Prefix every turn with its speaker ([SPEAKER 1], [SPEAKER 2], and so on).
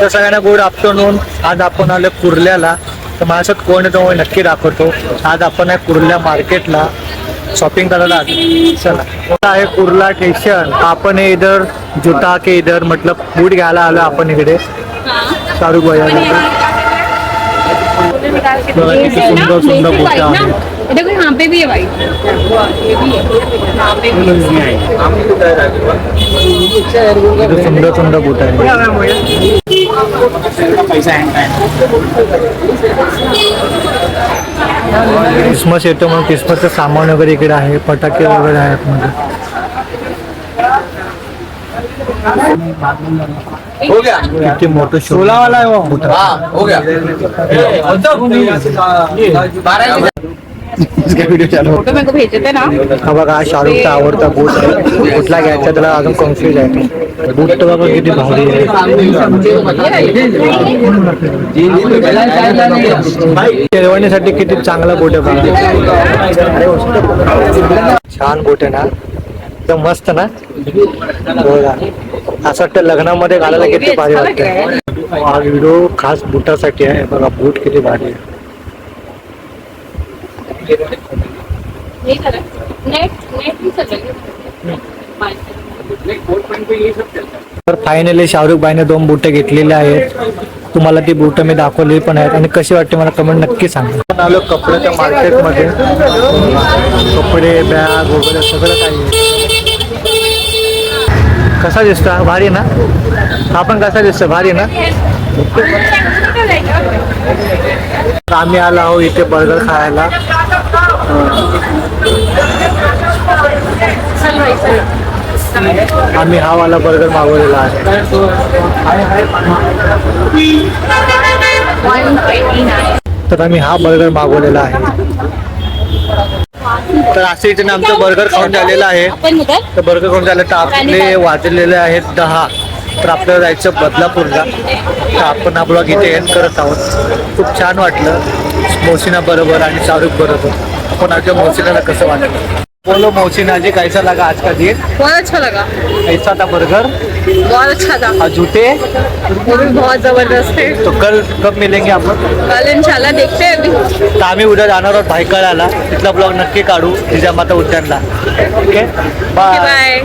[SPEAKER 1] तर सगळ्यांना good afternoon आज आपण आलो कुर्ल्याला. तर माझ्यासोबत कोण येतो मी नक्की दाखवतो. आज आपण आहे कुर्ल्या मार्केटला. शॉपिंग करायला आलो. चला. आता आहे कुर्ला स्टेशन आपण हे इधर जुता के इधर मतलब बूट घ्यायला आलो आपण इकडे. शाहरुख भैया किती सुंदर सुंदर बूट
[SPEAKER 2] देखो यहाँ पे भी है भाई है है
[SPEAKER 1] किती सुंदर सुंदर बूट आहे क्रिसमस येतो म्हणून क्रिसमसचं सामान वगैरे इकडे आहे फटाके वगैरे आहे आतमध्ये
[SPEAKER 3] हो गया.
[SPEAKER 1] किती मोठं सोला वाला आहे
[SPEAKER 3] हाँ.
[SPEAKER 2] फोटो मेरे को भेजे थे ना
[SPEAKER 1] हा बघा हा शाहरुखचा आवडता बूट आहे. कुठला घ्यायचा त्याला अजून कन्फ्युज आहे. बूट तर बघा किती भारी आहे. शेरवानीसाठी किती चांगला बूट आहे बघा. छान बूट आहे ना. एकदम मस्त ना. बघा. असं वाटतं लग्नामध्ये घालायला किती भारी वाटतं हा व्हिडिओ खास बुटासाठी आहे. बघा बूट किती भारी आहे.
[SPEAKER 2] नहीं चला नेट नेट भी चल रही
[SPEAKER 1] तर फायनली शाहरुख बाईने दोन बुटं घेतलेले आहेत. तुम्हाला ती बुटं मी दाखवली पण आहेत. आणि कशी वाटते मला कमेंट नक्की सांगा. आपण आलो कपड्याच्या मार्केटमध्ये. कपडे बॅग वगैरे सगळं काही आहे. कसा दिसतो? हा? भारी ना? हा पण कसा दिसतो? भारी ना? तर आम्ही आलो आहो इथे बर्गर खायला. आम्ही हा वाला बर्गर मागवलेला आहे. तर आम्ही हा बर्गर मागवलेला आहे. तर असे इथे आमचं बर्गर खाऊन झालेलं आहे. तर बर्गर खाऊन झालं तर आपले वाजलेले आहेत दहा. तर आपल्याला जायचं बदलापूरला. तर आपण हा ब्लॉग इथे एंड करत आहोत. खूप छान वाटलं. मोसिना बरोबर आणि शाहरुख बरोबर. आपण आमच्या मोसिनाला कसं वाटलं? बोलो मोसिना जी कैसा लगा आज का दिन?
[SPEAKER 2] बहुत अच्छा लगा.
[SPEAKER 1] कैसा था बर्गर
[SPEAKER 2] बहुत अच्छा था.
[SPEAKER 1] और जूते?
[SPEAKER 2] वो भी बहुत जबरदस्त है
[SPEAKER 1] तो कल कब मिलेंगे आपण
[SPEAKER 2] कल इंशाल्लाह देखते हैं अभी.
[SPEAKER 1] तर आम्ही उद्या जाणार आहोत भायखळ्याला तिथला ब्लॉग नक्की काढू. जिजामाता उद्यानला. ओके? Bye
[SPEAKER 2] bye